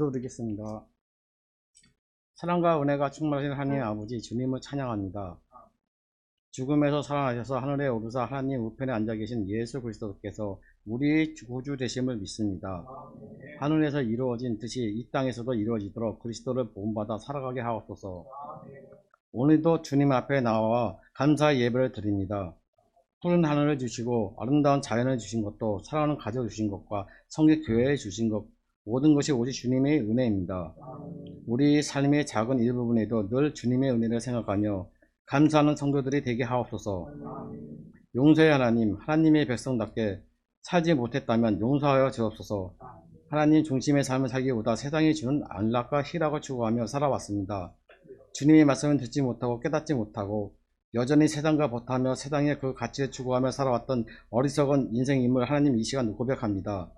기도드리겠습니다. 사랑과 은혜가 충만하신 하나님 아버지 주님을 찬양합니다. 죽음에서 살아나셔서 하늘에 오르사 하나님 우편에 앉아 계신 예수 그리스도께서 우리의 구주 되심을 믿습니다. 하늘에서 이루어진 뜻이 이 땅에서도 이루어지도록 그리스도를 본받아 살아가게 하옵소서. 오늘도 주님 앞에 나와 감사의 예배를 드립니다. 푸른 하늘을 주시고 아름다운 자연을 주신 것도 사랑하는 가족 주신 것과 성교 교회에 주신 것 모든 것이 오직 주님의 은혜입니다. 우리 삶의 작은 일부분에도 늘 주님의 은혜를 생각하며 감사하는 성도들이 되게 하옵소서. 용서의 하나님, 하나님의 백성답게 살지 못했다면 용서하여 주옵소서. 하나님 중심의 삶을 살기보다 세상이 주는 안락과 희락을 추구하며 살아왔습니다. 주님의 말씀을 듣지 못하고 깨닫지 못하고 여전히 세상과 버타며 세상의 그 가치를 추구하며 살아왔던 어리석은 인생임을 하나님 이 시간 고백합니다.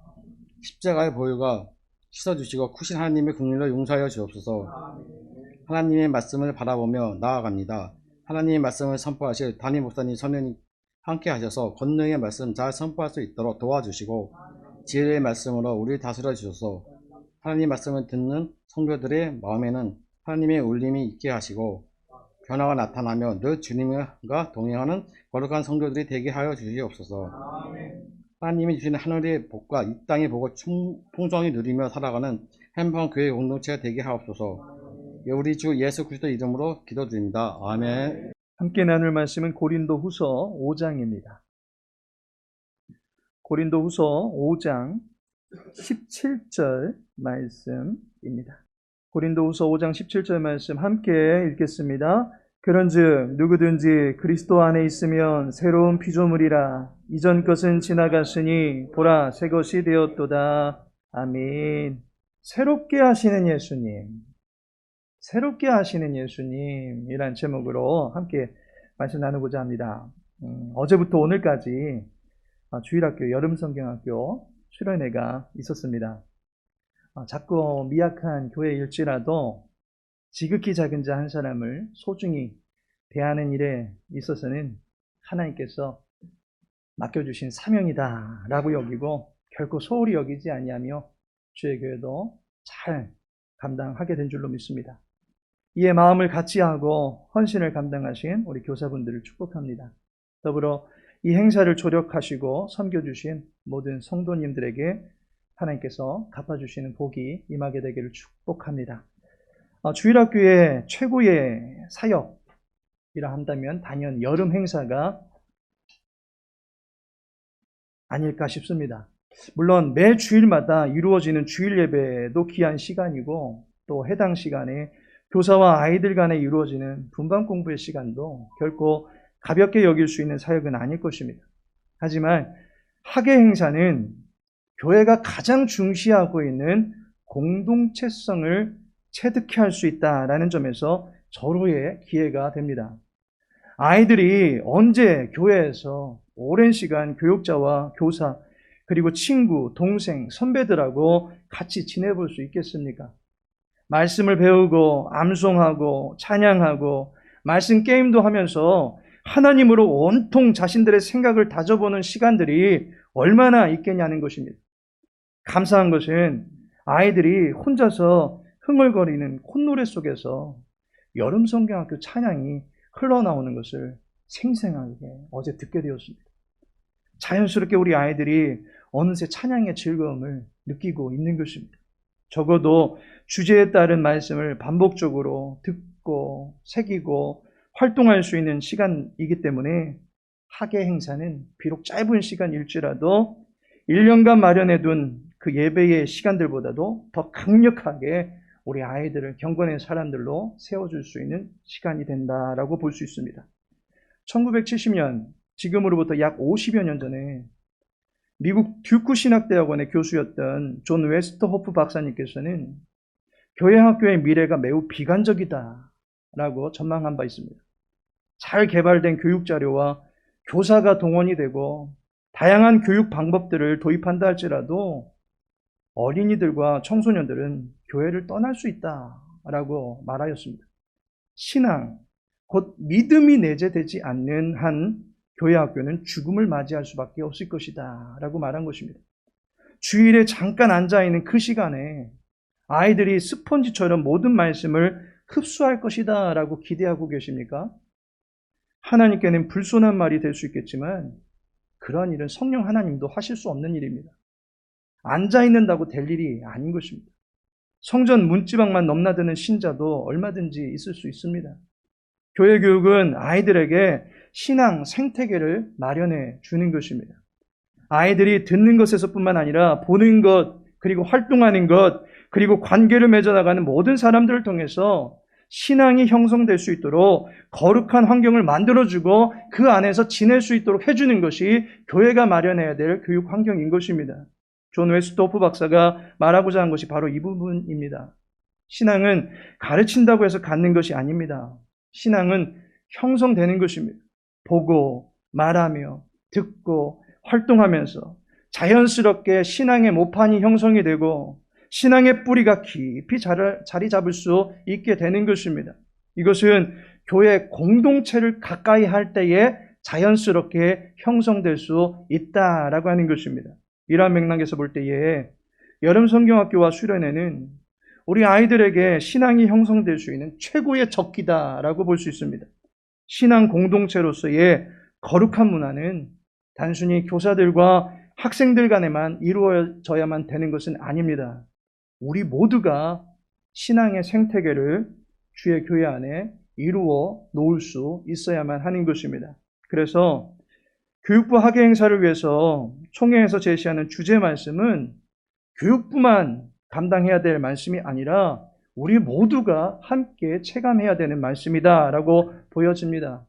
십자가의 보혈과 씻어주시고 크신 하나님의 국리로 용서하여 주옵소서. 하나님의 말씀을 바라보며 나아갑니다. 하나님의 말씀을 선포하실 담임 목사님 선생님 함께 하셔서 권능의 말씀 잘 선포할 수 있도록 도와주시고 지혜의 말씀으로 우리를 다스려 주셔서 하나님의 말씀을 듣는 성도들의 마음에는 하나님의 울림이 있게 하시고 변화가 나타나며 늘 주님과 동행하는 거룩한 성도들이 되게 하여 주시옵소서. 하나님이 주시는 하늘의 복과 이 땅의 복을 충- 풍성히 누리며 살아가는 행방 교회 공동체가 되게 하옵소서. 예, 우리 주 예수 그리스도 이름으로 기도드립니다. 아멘. 함께 나눌 말씀은 고린도 후서 5장입니다. 고린도 후서 5장 17절 말씀입니다. 고린도 후서 5장 17절 말씀 함께 읽겠습니다. 그런즉 누구든지 그리스도 안에 있으면 새로운 피조물이라 이전 것은 지나갔으니 보라 새 것이 되었도다. 아멘. 새롭게 하시는 예수님. 새롭게 하시는 예수님이란 제목으로 함께 말씀 나누고자 합니다. 음, 어제부터 오늘까지 아, 주일학교 여름성경학교 수련회가 있었습니다. 아, 작고 미약한 교회일지라도 지극히 작은 자 한 사람을 소중히 대하는 일에 있어서는 하나님께서 맡겨주신 사명이다라고 여기고 결코 소홀히 여기지 아니하며 주의 교회도 잘 감당하게 된 줄로 믿습니다. 이에 마음을 같이 하고 헌신을 감당하신 우리 교사분들을 축복합니다. 더불어 이 행사를 조력하시고 섬겨주신 모든 성도님들에게 하나님께서 갚아주시는 복이 임하게 되기를 축복합니다. 어, 주일학교의 최고의 사역이라 한다면 단연 여름 행사가 아닐까 싶습니다. 물론 매 주일마다 이루어지는 주일 예배도 귀한 시간이고 또 해당 시간에 교사와 아이들 간에 이루어지는 분반 공부의 시간도 결코 가볍게 여길 수 있는 사역은 아닐 것입니다. 하지만 학예 행사는 교회가 가장 중시하고 있는 공동체성을 체득해 할수 있다라는 점에서 절호의 기회가 됩니다. 아이들이 언제 교회에서 오랜 시간 교육자와 교사 그리고 친구, 동생, 선배들하고 같이 지내볼 수 있겠습니까? 말씀을 배우고 암송하고 찬양하고 말씀 게임도 하면서 하나님으로 온통 자신들의 생각을 다져보는 시간들이 얼마나 있겠냐는 것입니다. 감사한 것은 아이들이 혼자서 흥얼거리는 콧노래 속에서 여름 성경학교 찬양이 흘러나오는 것을 생생하게 어제 듣게 되었습니다. 자연스럽게 우리 아이들이 어느새 찬양의 즐거움을 느끼고 있는 것입니다. 적어도 주제에 따른 말씀을 반복적으로 듣고 새기고 활동할 수 있는 시간이기 때문에 학예 행사는 비록 짧은 시간일지라도 1년간 마련해둔 그 예배의 시간들보다도 더 강력하게 우리 아이들을 경건의 사람들로 세워줄 수 있는 시간이 된다라고 볼 수 있습니다. 1970년, 지금으로부터 약 50여 년 전에 미국 듀크 신학대학원의 교수였던 존 웨스터호프 박사님께서는 교회 학교의 미래가 매우 비관적이다라고 전망한 바 있습니다. 잘 개발된 교육 자료와 교사가 동원이 되고 다양한 교육 방법들을 도입한다 할지라도 어린이들과 청소년들은 교회를 떠날 수 있다라고 말하였습니다. 신앙, 곧 믿음이 내재되지 않는 한 교회 학교는 죽음을 맞이할 수밖에 없을 것이다 라고 말한 것입니다. 주일에 잠깐 앉아있는 그 시간에 아이들이 스펀지처럼 모든 말씀을 흡수할 것이다 라고 기대하고 계십니까? 하나님께는 불손한 말이 될 수 있겠지만 그러한 일은 성령 하나님도 하실 수 없는 일입니다. 앉아 있는다고 될 일이 아닌 것입니다. 성전 문지방만 넘나드는 신자도 얼마든지 있을 수 있습니다. 교회 교육은 아이들에게 신앙 생태계를 마련해 주는 것입니다. 아이들이 듣는 것에서뿐만 아니라 보는 것, 그리고 활동하는 것, 그리고 관계를 맺어나가는 모든 사람들을 통해서 신앙이 형성될 수 있도록 거룩한 환경을 만들어주고 그 안에서 지낼 수 있도록 해주는 것이 교회가 마련해야 될 교육 환경인 것입니다. 존 웨스토프 박사가 말하고자 한 것이 바로 이 부분입니다. 신앙은 가르친다고 해서 갖는 것이 아닙니다. 신앙은 형성되는 것입니다. 보고, 말하며, 듣고, 활동하면서 자연스럽게 신앙의 모판이 형성이 되고 신앙의 뿌리가 깊이 자리 잡을 수 있게 되는 것입니다. 이것은 교회 공동체를 가까이 할 때에 자연스럽게 형성될 수 있다라고 하는 것입니다. 이러한 맥락에서 볼 때에 여름 성경학교와 수련회는 우리 아이들에게 신앙이 형성될 수 있는 최고의 적기다라고 볼 수 있습니다. 신앙 공동체로서의 거룩한 문화는 단순히 교사들과 학생들 간에만 이루어져야만 되는 것은 아닙니다. 우리 모두가 신앙의 생태계를 주의 교회 안에 이루어 놓을 수 있어야만 하는 것입니다. 그래서 교육부 학예 행사를 위해서 총회에서 제시하는 주제 말씀은 교육부만 감당해야 될 말씀이 아니라 우리 모두가 함께 체감해야 되는 말씀이다라고 보여집니다.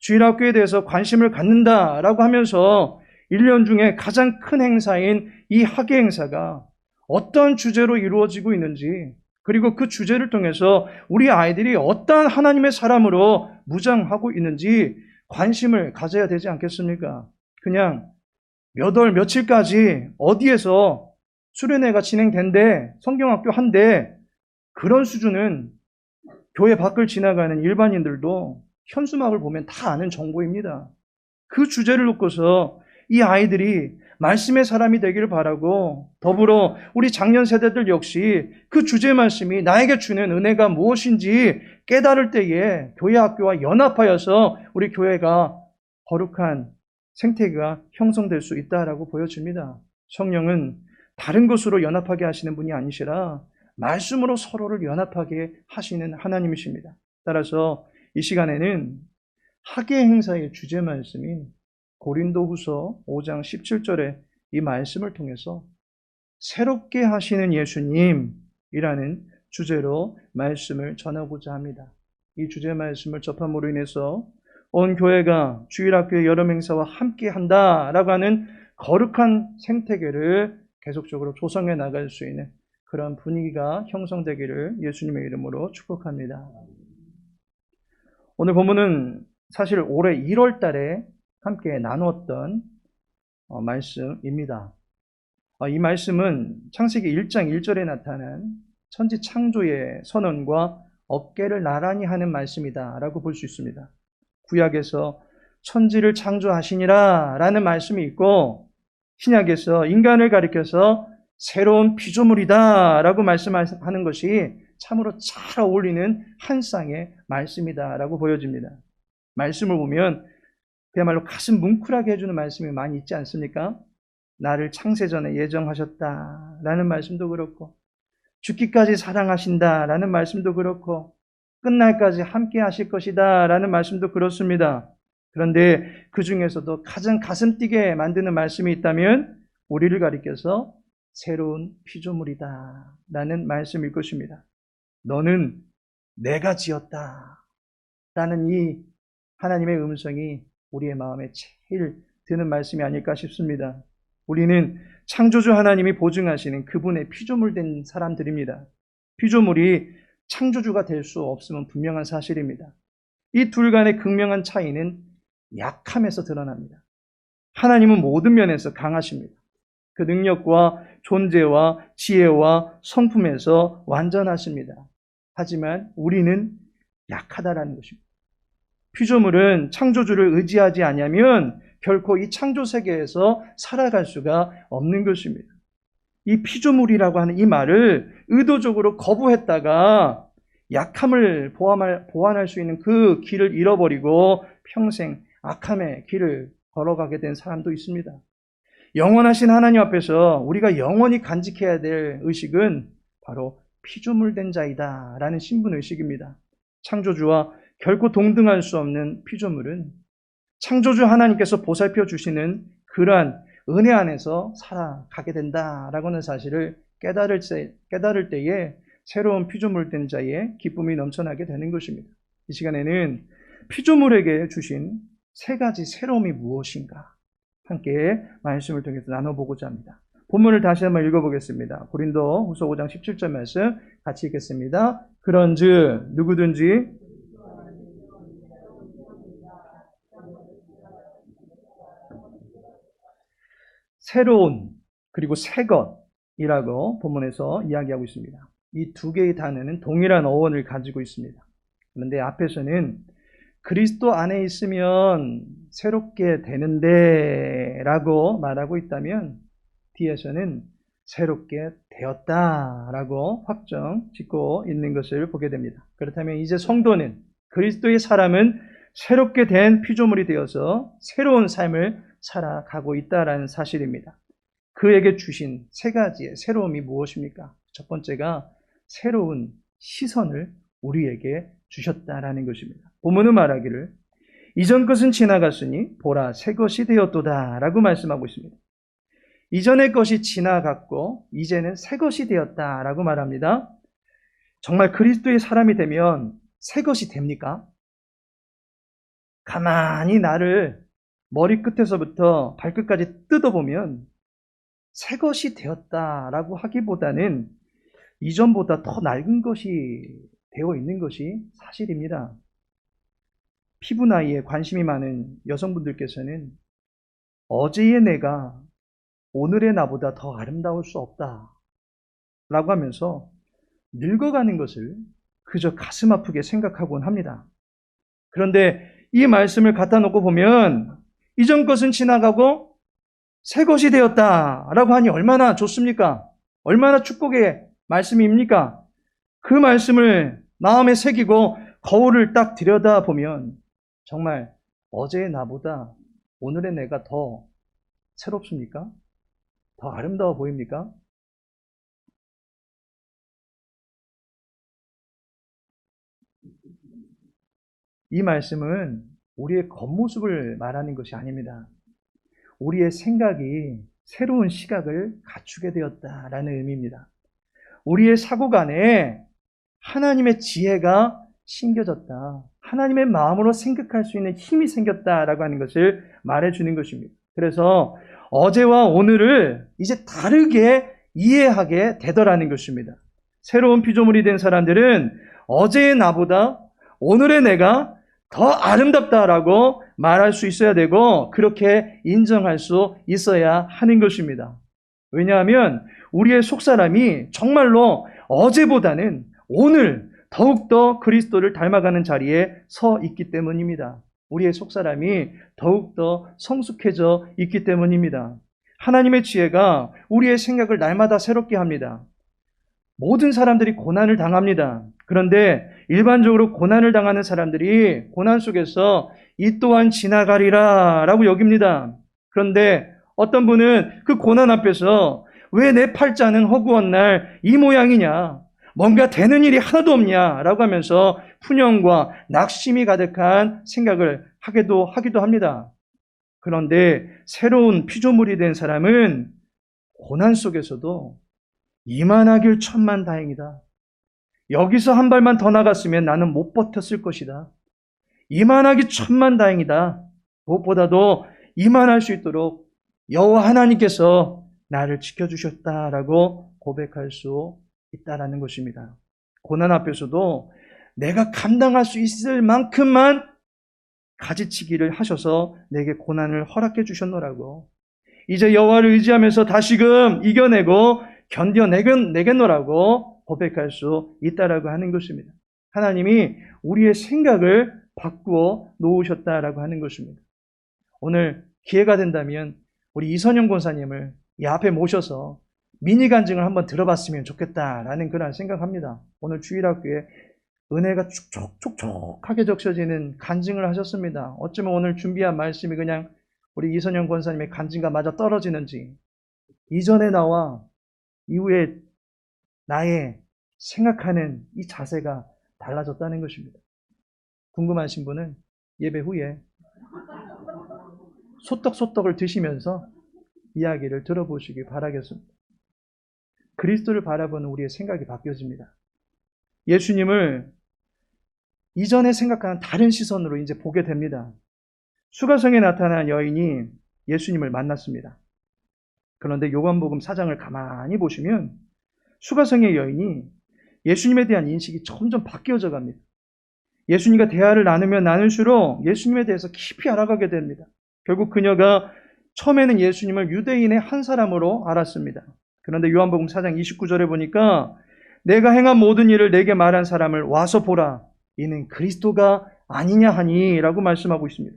주일학교에 대해서 관심을 갖는다라고 하면서 1년 중에 가장 큰 행사인 이 학예 행사가 어떤 주제로 이루어지고 있는지 그리고 그 주제를 통해서 우리 아이들이 어떠한 하나님의 사람으로 무장하고 있는지 관심을 가져야 되지 않겠습니까? 그냥 몇 월 며칠까지 어디에서 수련회가 진행된대, 성경학교 한대, 그런 수준은 교회 밖을 지나가는 일반인들도 현수막을 보면 다 아는 정보입니다. 그 주제를 놓고서 이 아이들이 말씀의 사람이 되기를 바라고 더불어 우리 작년 세대들 역시 그 주제 말씀이 나에게 주는 은혜가 무엇인지 깨달을 때에 교회 학교와 연합하여서 우리 교회가 거룩한 생태계가 형성될 수 있다라고 보여집니다. 성령은 다른 것으로 연합하게 하시는 분이 아니시라 말씀으로 서로를 연합하게 하시는 하나님이십니다. 따라서 이 시간에는 학예 행사의 주제 말씀인 고린도후서 5장 17절의 이 말씀을 통해서 새롭게 하시는 예수님이라는 주제로 말씀을 전하고자 합니다. 이 주제 말씀을 접함으로 인해서 온 교회가 주일학교의 여름 행사와 함께 한다라고 하는 거룩한 생태계를 계속적으로 조성해 나갈 수 있는 그런 분위기가 형성되기를 예수님의 이름으로 축복합니다. 오늘 본문은 사실 올해 1월 달에 함께 나누었던 어, 말씀입니다. 어, 이 말씀은 창세기 1장 1절에 나타난 천지 창조의 선언과 어깨를 나란히 하는 말씀이다 라고 볼 수 있습니다. 구약에서 천지를 창조하시니라 라는 말씀이 있고 신약에서 인간을 가리켜서 새로운 피조물이다 라고 말씀하는 것이 참으로 잘 어울리는 한 쌍의 말씀이다 라고 보여집니다. 말씀을 보면 그야말로 가슴 뭉클하게 해주는 말씀이 많이 있지 않습니까? 나를 창세전에 예정하셨다. 라는 말씀도 그렇고, 죽기까지 사랑하신다. 라는 말씀도 그렇고, 끝날까지 함께 하실 것이다. 라는 말씀도 그렇습니다. 그런데 그 중에서도 가장 가슴 뛰게 만드는 말씀이 있다면, 우리를 가리켜서 새로운 피조물이다. 라는 말씀일 것입니다. 너는 내가 지었다. 라는 이 하나님의 음성이 우리의 마음에 제일 드는 말씀이 아닐까 싶습니다. 우리는 창조주 하나님이 보증하시는 그분의 피조물 된 사람들입니다. 피조물이 창조주가 될 수 없음은 분명한 사실입니다. 이 둘 간의 극명한 차이는 약함에서 드러납니다. 하나님은 모든 면에서 강하십니다. 그 능력과 존재와 지혜와 성품에서 완전하십니다. 하지만 우리는 약하다라는 것입니다. 피조물은 창조주를 의지하지 않으면 결코 이 창조 세계에서 살아갈 수가 없는 것입니다. 이 피조물이라고 하는 이 말을 의도적으로 거부했다가 약함을 보완할, 보완할 수 있는 그 길을 잃어버리고 평생 악함의 길을 걸어가게 된 사람도 있습니다. 영원하신 하나님 앞에서 우리가 영원히 간직해야 될 의식은 바로 피조물된 자이다 라는 신분의식입니다. 창조주와 결코 동등할 수 없는 피조물은 창조주 하나님께서 보살펴 주시는 그러한 은혜 안에서 살아가게 된다라고 하는 사실을 깨달을, 때, 깨달을 때에 새로운 피조물 된 자의 기쁨이 넘쳐나게 되는 것입니다. 이 시간에는 피조물에게 주신 세 가지 새로움이 무엇인가 함께 말씀을 통해서 나눠보고자 합니다. 본문을 다시 한번 읽어보겠습니다. 고린도 후서 5장 17절 말씀 같이 읽겠습니다. 그런즉 누구든지 새로운 그리고 새 것이라고 본문에서 이야기하고 있습니다. 이 두 개의 단어는 동일한 어원을 가지고 있습니다. 그런데 앞에서는 그리스도 안에 있으면 새롭게 되는데 라고 말하고 있다면 뒤에서는 새롭게 되었다 라고 확정 짓고 있는 것을 보게 됩니다. 그렇다면 이제 성도는 그리스도의 사람은 새롭게 된 피조물이 되어서 새로운 삶을 살아가고 있다라는 사실입니다. 그에게 주신 세 가지의 새로움이 무엇입니까? 첫 번째가 새로운 시선을 우리에게 주셨다라는 것입니다. 본문은 말하기를 이전 것은 지나갔으니 보라 새 것이 되었도다라고 말씀하고 있습니다. 이전의 것이 지나갔고 이제는 새 것이 되었다라고 말합니다. 정말 그리스도의 사람이 되면 새 것이 됩니까? 가만히 나를 머리 끝에서부터 발끝까지 뜯어보면 새 것이 되었다라고 하기보다는 이전보다 더 낡은 것이 되어 있는 것이 사실입니다. 피부 나이에 관심이 많은 여성분들께서는 어제의 내가 오늘의 나보다 더 아름다울 수 없다. 라고 하면서 늙어가는 것을 그저 가슴 아프게 생각하곤 합니다. 그런데 이 말씀을 갖다 놓고 보면 이전 것은 지나가고 새 것이 되었다. 라고 하니 얼마나 좋습니까? 얼마나 축복의 말씀입니까? 그 말씀을 마음에 새기고 거울을 딱 들여다보면 정말 어제의 나보다 오늘의 내가 더 새롭습니까? 더 아름다워 보입니까? 이 말씀은 우리의 겉모습을 말하는 것이 아닙니다. 우리의 생각이 새로운 시각을 갖추게 되었다라는 의미입니다. 우리의 사고관에 하나님의 지혜가 심겨졌다. 하나님의 마음으로 생각할 수 있는 힘이 생겼다라고 하는 것을 말해주는 것입니다. 그래서 어제와 오늘을 이제 다르게 이해하게 되더라는 것입니다. 새로운 피조물이 된 사람들은 어제의 나보다 오늘의 내가 더 아름답다라고 말할 수 있어야 되고 그렇게 인정할 수 있어야 하는 것입니다. 왜냐하면 우리의 속사람이 정말로 어제보다는 오늘 더욱더 그리스도를 닮아가는 자리에 서 있기 때문입니다. 우리의 속사람이 더욱더 성숙해져 있기 때문입니다. 하나님의 지혜가 우리의 생각을 날마다 새롭게 합니다. 모든 사람들이 고난을 당합니다. 그런데 일반적으로 고난을 당하는 사람들이 고난 속에서 이 또한 지나가리라 라고 여깁니다. 그런데 어떤 분은 그 고난 앞에서 왜 내 팔자는 허구한 날 이 모양이냐? 뭔가 되는 일이 하나도 없냐 라고 하면서 푸념과 낙심이 가득한 생각을 하기도 하기도 합니다. 그런데 새로운 피조물이 된 사람은 고난 속에서도 이만하길 천만 다행이다. 여기서 한 발만 더 나갔으면 나는 못 버텼을 것이다. 이만하기 천만 다행이다. 무엇보다도 이만할 수 있도록 여호와 하나님께서 나를 지켜주셨다라고 고백할 수 있다라는 것입니다. 고난 앞에서도 내가 감당할 수 있을 만큼만 가지치기를 하셔서 내게 고난을 허락해 주셨노라고. 이제 여호와를 의지하면서 다시금 이겨내고 견뎌내겠노라고 고백할 수 있다라고 하는 것입니다. 하나님이 우리의 생각을 바꾸어 놓으셨다라고 하는 것입니다. 오늘 기회가 된다면 우리 이선영 권사님을 이 앞에 모셔서 미니 간증을 한번 들어봤으면 좋겠다라는 그런 생각합니다. 오늘 주일학교에 은혜가 축촉축촉하게 적셔지는 간증을 하셨습니다. 어쩌면 오늘 준비한 말씀이 그냥 우리 이선영 권사님의 간증과 맞아 떨어지는지 이전에 나와 이후에 나의 생각하는 이 자세가 달라졌다는 것입니다. 궁금하신 분은 예배 후에 소떡소떡을 드시면서 이야기를 들어보시기 바라겠습니다. 그리스도를 바라보는 우리의 생각이 바뀌어집니다. 예수님을 이전에 생각하는 다른 시선으로 이제 보게 됩니다. 수가성에 나타난 여인이 예수님을 만났습니다. 그런데 요한복음 4장을 가만히 보시면 수가성의 여인이 예수님에 대한 인식이 점점 바뀌어져 갑니다. 예수님과 대화를 나누면 나눌수록 예수님에 대해서 깊이 알아가게 됩니다. 결국 그녀가 처음에는 예수님을 유대인의 한 사람으로 알았습니다. 그런데 요한복음 4장 29절에 보니까 내가 행한 모든 일을 내게 말한 사람을 와서 보라. 이는 그리스도가 아니냐 하니 라고 말씀하고 있습니다.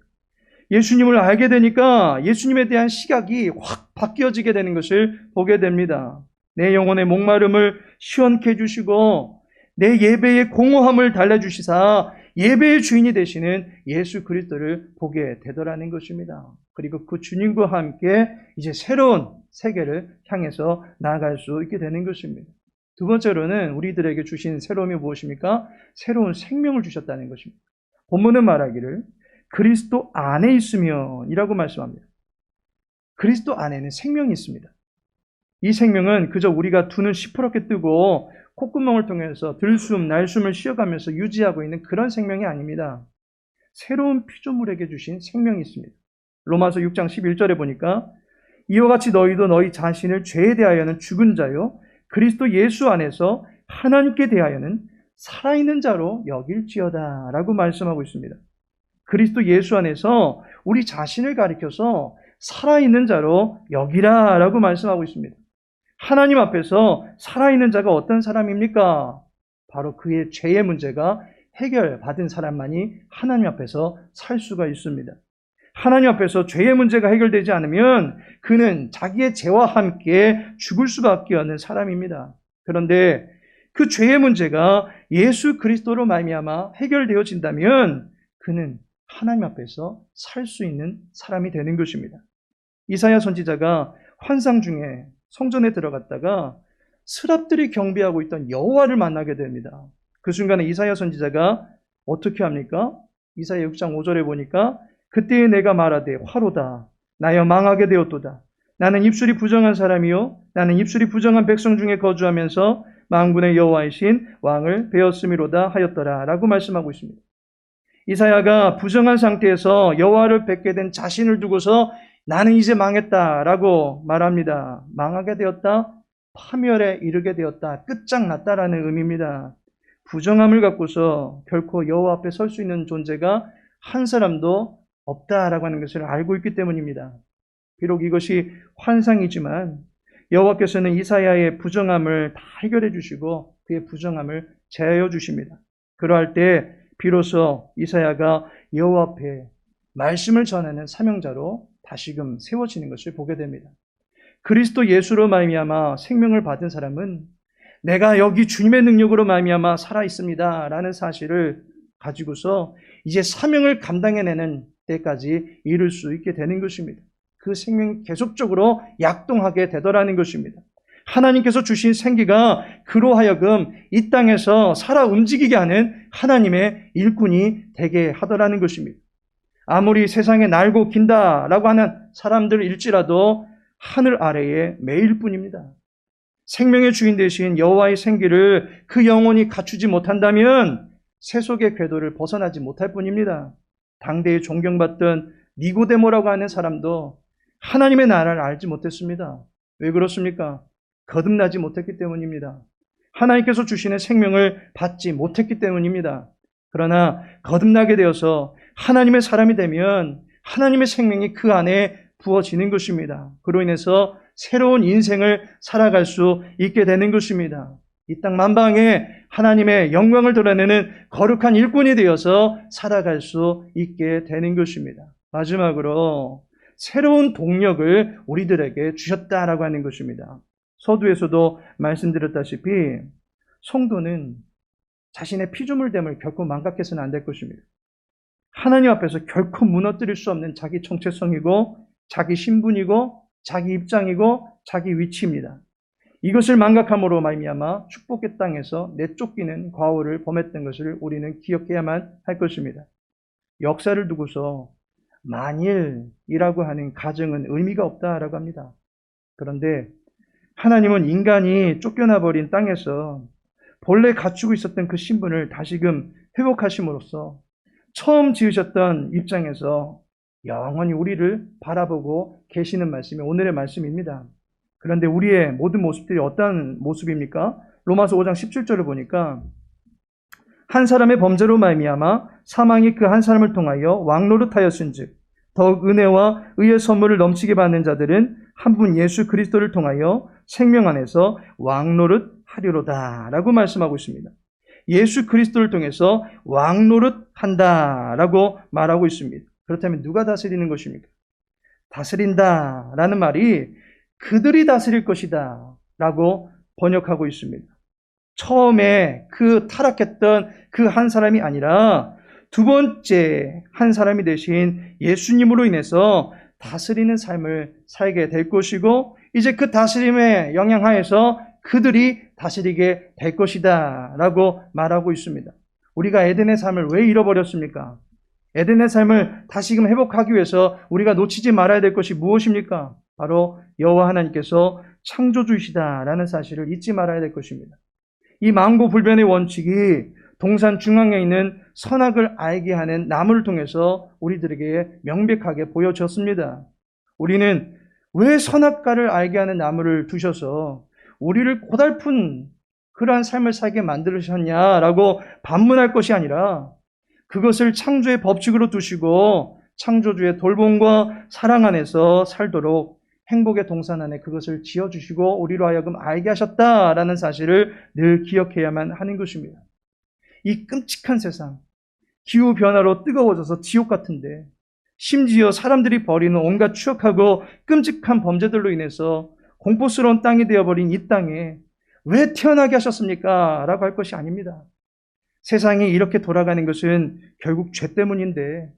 예수님을 알게 되니까 예수님에 대한 시각이 확 바뀌어지게 되는 것을 보게 됩니다. 내 영혼의 목마름을 시원케 해주시고 내 예배의 공허함을 달래주시사 예배의 주인이 되시는 예수 그리스도를 보게 되더라는 것입니다. 그리고 그 주님과 함께 이제 새로운 세계를 향해서 나아갈 수 있게 되는 것입니다. 두 번째로는 우리들에게 주신 새로움이 무엇입니까? 새로운 생명을 주셨다는 것입니다. 본문은 말하기를 그리스도 안에 있으면 이라고 말씀합니다. 그리스도 안에는 생명이 있습니다. 이 생명은 그저 우리가 두는 시퍼렇게 뜨고 콧구멍을 통해서 들숨, 날숨을 쉬어가면서 유지하고 있는 그런 생명이 아닙니다. 새로운 피조물에게 주신 생명이 있습니다. 로마서 6장 11절에 보니까 이와 같이 너희도 너희 자신을 죄에 대하여는 죽은 자요 그리스도 예수 안에서 하나님께 대하여는 살아있는 자로 여길지어다 라고 말씀하고 있습니다. 그리스도 예수 안에서 우리 자신을 가리켜서 살아있는 자로 여기라 라고 말씀하고 있습니다. 하나님 앞에서 살아있는 자가 어떤 사람입니까? 바로 그의 죄의 문제가 해결받은 사람만이 하나님 앞에서 살 수가 있습니다. 하나님 앞에서 죄의 문제가 해결되지 않으면 그는 자기의 죄와 함께 죽을 수밖에 없는 사람입니다. 그런데 그 죄의 문제가 예수 그리스도로 말미암아 해결되어진다면 그는 하나님 앞에서 살 수 있는 사람이 되는 것입니다. 이사야 선지자가 환상 중에 성전에 들어갔다가 스랍들이 경비하고 있던 여호와를 만나게 됩니다. 그 순간에 이사야 선지자가 어떻게 합니까? 이사야 6장 5절에 보니까 그때에 내가 말하되 화로다 나여 망하게 되었도다 나는 입술이 부정한 사람이요 나는 입술이 부정한 백성 중에 거주하면서 망군의 여호와이신 왕을 배웠음이로다 하였더라 라고 말씀하고 있습니다. 이사야가 부정한 상태에서 여호와를 뵙게 된 자신을 두고서 나는 이제 망했다 라고 말합니다. 망하게 되었다, 파멸에 이르게 되었다, 끝장났다라는 의미입니다. 부정함을 갖고서 결코 여호와 앞에 설 수 있는 존재가 한 사람도 없다라고 하는 것을 알고 있기 때문입니다. 비록 이것이 환상이지만 여호와께서는 이사야의 부정함을 다 해결해 주시고 그의 부정함을 제하여 주십니다. 그러할 때 비로소 이사야가 여호와 앞에 말씀을 전하는 사명자로 다시금 세워지는 것을 보게 됩니다. 그리스도 예수로 말미암아 생명을 받은 사람은 내가 여기 주님의 능력으로 말미암아 살아 있습니다라는 사실을 가지고서 이제 사명을 감당해내는 때까지 이룰 수 있게 되는 것입니다. 그 생명이 계속적으로 약동하게 되더라는 것입니다. 하나님께서 주신 생기가 그로 하여금 이 땅에서 살아 움직이게 하는 하나님의 일꾼이 되게 하더라는 것입니다. 아무리 세상에 날고 긴다라고 하는 사람들일지라도 하늘 아래에 매일 뿐입니다. 생명의 주인 되신 여호와의 생기를 그 영혼이 갖추지 못한다면 세속의 궤도를 벗어나지 못할 뿐입니다. 당대에 존경받던 니고데모라고 하는 사람도 하나님의 나라를 알지 못했습니다. 왜 그렇습니까? 거듭나지 못했기 때문입니다. 하나님께서 주시는 생명을 받지 못했기 때문입니다. 그러나 거듭나게 되어서 하나님의 사람이 되면 하나님의 생명이 그 안에 부어지는 것입니다. 그로 인해서 새로운 인생을 살아갈 수 있게 되는 것입니다. 이 땅 만방에 하나님의 영광을 드러내는 거룩한 일꾼이 되어서 살아갈 수 있게 되는 것입니다. 마지막으로 새로운 동력을 우리들에게 주셨다라고 하는 것입니다. 서두에서도 말씀드렸다시피 성도는 자신의 피조물됨을 결코 망각해서는 안 될 것입니다. 하나님 앞에서 결코 무너뜨릴 수 없는 자기 정체성이고 자기 신분이고 자기 입장이고 자기 위치입니다. 이것을 망각함으로 말미암아 축복의 땅에서 내쫓기는 과오를 범했던 것을 우리는 기억해야만 할 것입니다. 역사를 두고서 만일이라고 하는 가정은 의미가 없다라고 합니다. 그런데 하나님은 인간이 쫓겨나 버린 땅에서 본래 갖추고 있었던 그 신분을 다시금 회복하심으로써 처음 지으셨던 입장에서 영원히 우리를 바라보고 계시는 말씀이 오늘의 말씀입니다. 그런데 우리의 모든 모습들이 어떤 모습입니까? 로마서 5장 17절을 보니까 한 사람의 범죄로 말미암아 사망이 그 한 사람을 통하여 왕노릇하였은즉 더욱 은혜와 의의 선물을 넘치게 받는 자들은 한 분 예수 그리스도를 통하여 생명 안에서 왕노릇 하리로다라고 말씀하고 있습니다. 예수 그리스도를 통해서 왕노릇 한다라고 말하고 있습니다. 그렇다면 누가 다스리는 것입니까? 다스린다 라는 말이 그들이 다스릴 것이다 라고 번역하고 있습니다. 처음에 그 타락했던 그 한 사람이 아니라 두 번째 한 사람이 되신 예수님으로 인해서 다스리는 삶을 살게 될 것이고 이제 그 다스림의 영향하에서 그들이 다스리게 될 것이다 라고 말하고 있습니다. 우리가 에덴의 삶을 왜 잃어버렸습니까? 에덴의 삶을 다시금 회복하기 위해서 우리가 놓치지 말아야 될 것이 무엇입니까? 바로 여호와 하나님께서 창조주이시다라는 사실을 잊지 말아야 될 것입니다. 이 망고 불변의 원칙이 동산 중앙에 있는 선악을 알게 하는 나무를 통해서 우리들에게 명백하게 보여졌습니다. 우리는 왜 선악과를 알게 하는 나무를 두셔서 우리를 고달픈 그러한 삶을 살게 만들으셨냐라고 반문할 것이 아니라 그것을 창조의 법칙으로 두시고 창조주의 돌봄과 사랑 안에서 살도록 행복의 동산 안에 그것을 지어주시고 우리로 하여금 알게 하셨다라는 사실을 늘 기억해야만 하는 것입니다. 이 끔찍한 세상, 기후 변화로 뜨거워져서 지옥 같은데 심지어 사람들이 벌이는 온갖 추악하고 끔찍한 범죄들로 인해서 공포스러운 땅이 되어버린 이 땅에 왜 태어나게 하셨습니까? 라고 할 것이 아닙니다. 세상이 이렇게 돌아가는 것은 결국 죄 때문인데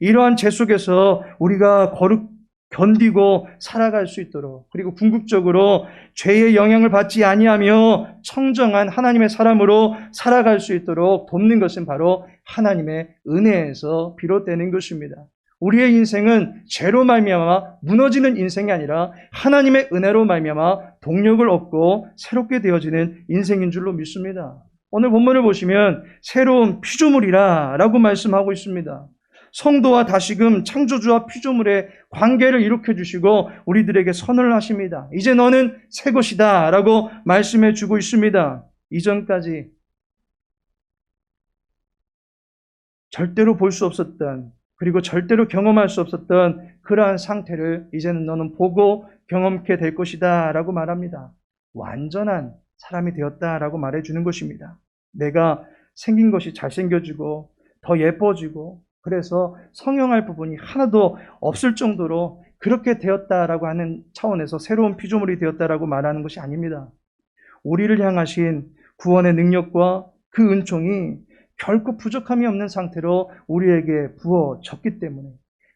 이러한 죄 속에서 우리가 거룩 견디고 살아갈 수 있도록 그리고 궁극적으로 죄의 영향을 받지 아니하며 청정한 하나님의 사람으로 살아갈 수 있도록 돕는 것은 바로 하나님의 은혜에서 비롯되는 것입니다. 우리의 인생은 죄로 말미암아 무너지는 인생이 아니라 하나님의 은혜로 말미암아 동력을 얻고 새롭게 되어지는 인생인 줄로 믿습니다. 오늘 본문을 보시면 새로운 피조물이라라고 말씀하고 있습니다. 성도와 다시금 창조주와 피조물의 관계를 일으켜 주시고 우리들에게 선언을 하십니다. 이제 너는 새 것이다 라고 말씀해 주고 있습니다. 이전까지 절대로 볼 수 없었던 그리고 절대로 경험할 수 없었던 그러한 상태를 이제는 너는 보고 경험케 될 것이다 라고 말합니다. 완전한 사람이 되었다 라고 말해 주는 것입니다. 내가 생긴 것이 잘생겨지고 더 예뻐지고 그래서 성형할 부분이 하나도 없을 정도로 그렇게 되었다라고 하는 차원에서 새로운 피조물이 되었다라고 말하는 것이 아닙니다. 우리를 향하신 구원의 능력과 그 은총이 결코 부족함이 없는 상태로 우리에게 부어졌기 때문에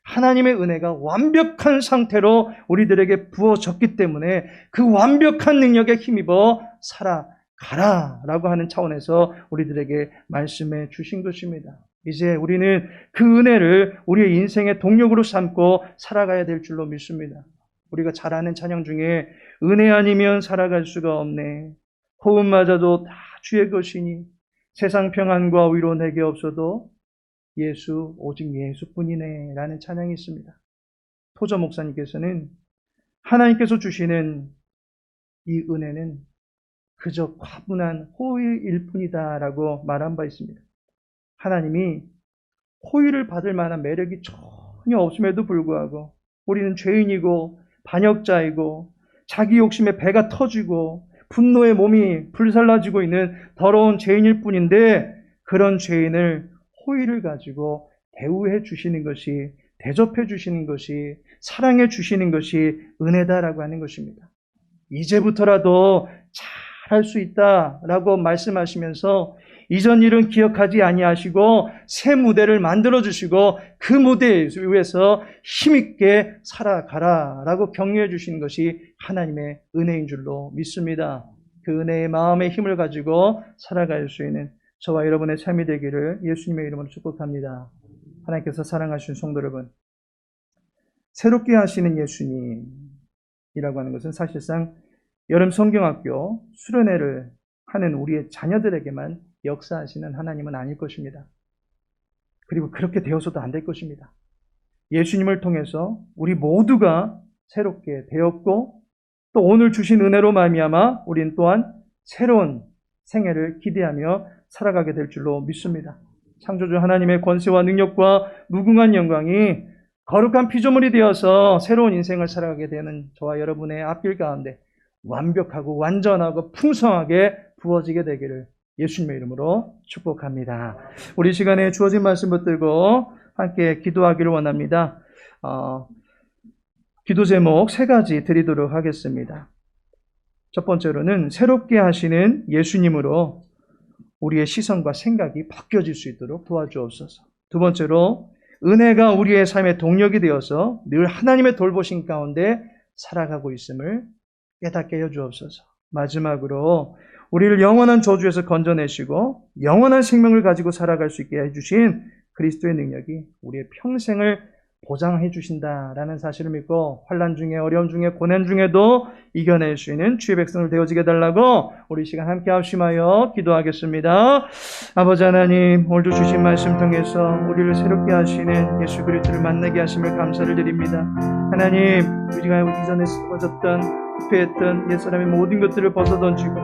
하나님의 은혜가 완벽한 상태로 우리들에게 부어졌기 때문에 그 완벽한 능력에 힘입어 살아가라 라고 하는 차원에서 우리들에게 말씀해 주신 것입니다. 이제 우리는 그 은혜를 우리의 인생의 동력으로 삼고 살아가야 될 줄로 믿습니다. 우리가 잘 아는 찬양 중에 은혜 아니면 살아갈 수가 없네. 호흡마저도 다 주의 것이니 세상 평안과 위로 내게 없어도 예수 오직 예수뿐이네 라는 찬양이 있습니다. 토저 목사님께서는 하나님께서 주시는 이 은혜는 그저 과분한 호의일 뿐이다 라고 말한 바 있습니다. 하나님이 호의를 받을 만한 매력이 전혀 없음에도 불구하고 우리는 죄인이고 반역자이고 자기 욕심에 배가 터지고 분노의 몸이 불살라지고 있는 더러운 죄인일 뿐인데 그런 죄인을 호의를 가지고 대우해 주시는 것이 대접해 주시는 것이 사랑해 주시는 것이 은혜다라고 하는 것입니다. 이제부터라도 잘할 수 있다라고 말씀하시면서 이전 일은 기억하지 아니하시고 새 무대를 만들어 주시고 그 무대 위에서 힘있게 살아가라라고 격려해 주시는 것이 하나님의 은혜인 줄로 믿습니다. 그 은혜의 마음의 힘을 가지고 살아갈 수 있는 저와 여러분의 삶이 되기를 예수님의 이름으로 축복합니다. 하나님께서 사랑하신 성도 여러분, 새롭게 하시는 예수님이라고 하는 것은 사실상 여름 성경학교 수련회를 하는 우리의 자녀들에게만 역사하시는 하나님은 아닐 것입니다. 그리고 그렇게 되어서도 안 될 것입니다. 예수님을 통해서 우리 모두가 새롭게 되었고 또 오늘 주신 은혜로 말미암아 우린 또한 새로운 생애를 기대하며 살아가게 될 줄로 믿습니다. 창조주 하나님의 권세와 능력과 무궁한 영광이 거룩한 피조물이 되어서 새로운 인생을 살아가게 되는 저와 여러분의 앞길 가운데 완벽하고 완전하고 풍성하게 부어지게 되기를 예수님의 이름으로 축복합니다. 우리 시간에 주어진 말씀 붙들고 함께 기도하기를 원합니다. 어, 기도 제목 세 가지 드리도록 하겠습니다. 첫 번째로는 새롭게 하시는 예수님으로 우리의 시선과 생각이 바뀌어질 수 있도록 도와주옵소서. 두 번째로 은혜가 우리의 삶의 동력이 되어서 늘 하나님의 돌보심 가운데 살아가고 있음을 깨닫게 해주옵소서. 마지막으로 우리를 영원한 저주에서 건져내시고 영원한 생명을 가지고 살아갈 수 있게 해주신 그리스도의 능력이 우리의 평생을 보장해 주신다라는 사실을 믿고 환란 중에 어려움 중에 고난 중에도 이겨낼 수 있는 주의 백성을 되어지게 달라고 우리 시간 함께 합심하여 기도하겠습니다. 아버지 하나님 오늘도 주신 말씀 통해서 우리를 새롭게 하시는 예수 그리스도를 만나게 하심을 감사를 드립니다. 하나님 우리가 이전에 쓰러졌던 부패했던 옛사람의 모든 것들을 벗어던지고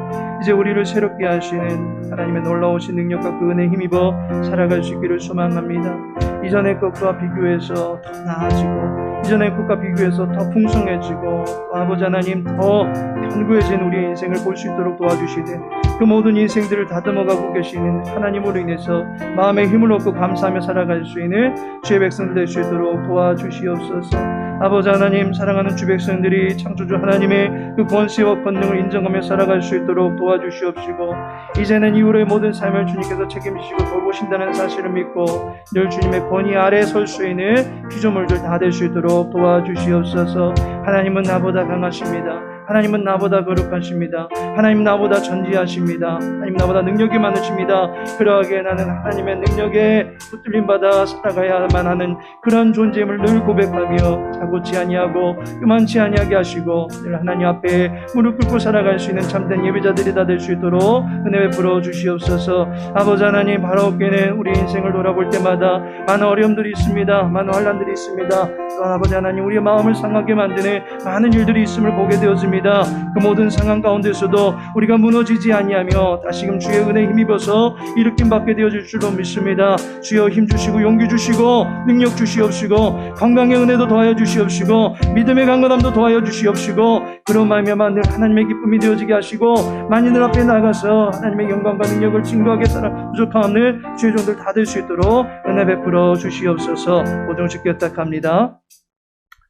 이제 우리를 새롭게 하시는 하나님의 놀라우신 능력과 그 은혜 힘입어 살아갈 수 있기를 소망합니다. 이전의 것과 비교해서 더 나아지고 이전의 것과 비교해서 더 풍성해지고 또 아버지 하나님 더 견고해진 우리의 인생을 볼 수 있도록 도와주시되 그 모든 인생들을 다듬어가고 계시는 하나님으로 인해서 마음의 힘을 얻고 감사하며 살아갈 수 있는 주의 백성들 될 수 있도록 도와주시옵소서 아버지 하나님 사랑하는 주 백성들이 창조주 하나님의 그 권세와 권능을 인정하며 살아갈 수 있도록 도와주시옵시고 이제는 이후로의 모든 삶을 주님께서 책임지시고 돌보신다는 사실을 믿고 늘 주님의 권위 아래 설 수 있는 피조물들 다 될 수 있도록 도와주시옵소서 하나님은 나보다 강하십니다. 하나님은 나보다 거룩하십니다. 하나님 나보다 전지하십니다. 하나님 나보다 능력이 많으십니다. 그러하게 나는 하나님의 능력에 붙들림 받아 살아가야만 하는 그런 존재임을 늘 고백하며 자고치 아니하고 요만치 아니하게 하시고 늘 하나님 앞에 무릎 꿇고 살아갈 수 있는 참된 예배자들이 다 될 수 있도록 은혜 베풀어 주시옵소서. 아버지 하나님 바라옵게는 우리 인생을 돌아볼 때마다 많은 어려움들이 있습니다. 많은 환란들이 있습니다. 또 아버지 하나님 우리의 마음을 상하게 만드는 많은 일들이 있음을 보게 되어집니다. 그 모든 상황 가운데서도 우리가 무너지지 아니하며 다시금 주의 은혜 힘입어서 일으킴 받게 되어질 줄로 믿습니다. 주여 힘 주시고 용기 주시고 능력 주시옵시고 건강의 은혜도 더하여 주시옵시고 믿음의 강건함도 더하여 주시옵시고 그런 마음에 만 늘 하나님의 기쁨이 되어지게 하시고 만인들 앞에 나가서 하나님의 영광과 능력을 증거하게 따라 부족함을 주의 종들 다 될 수 있도록 은혜 베풀어 주시옵소서 모든 주께 부탁합니다.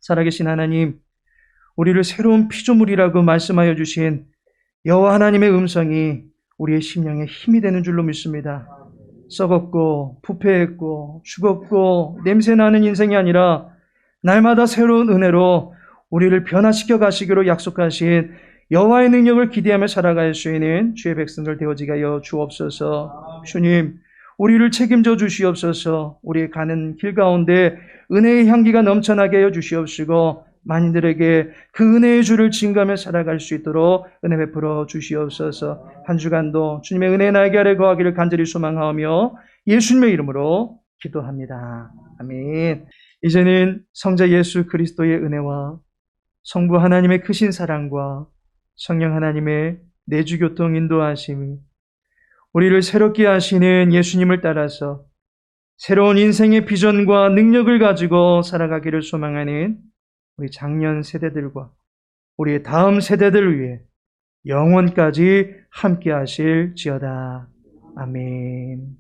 살아계신 하나님 우리를 새로운 피조물이라고 말씀하여 주신 여호와 하나님의 음성이 우리의 심령에 힘이 되는 줄로 믿습니다. 썩었고 부패했고 죽었고 냄새나는 인생이 아니라 날마다 새로운 은혜로 우리를 변화시켜 가시기로 약속하신 여호와의 능력을 기대하며 살아갈 수 있는 주의 백성들 되어지게 하여 주옵소서. 주님, 우리를 책임져 주시옵소서. 우리 가는 길 가운데 은혜의 향기가 넘쳐나게 하여 주시옵시고 만인들에게 그 은혜의 주를 증가하며 살아갈 수 있도록 은혜 베풀어 주시옵소서. 한 주간도 주님의 은혜 나에게 아래 거하기를 간절히 소망하며 예수님의 이름으로 기도합니다. 아멘. 이제는 성자 예수 그리스도의 은혜와 성부 하나님의 크신 사랑과 성령 하나님의 내주 교통 인도하심이 우리를 새롭게 하시는 예수님을 따라서 새로운 인생의 비전과 능력을 가지고 살아가기를 소망하는 우리 작년 세대들과 우리의 다음 세대들을 위해 영원까지 함께 하실 지어다. 아멘.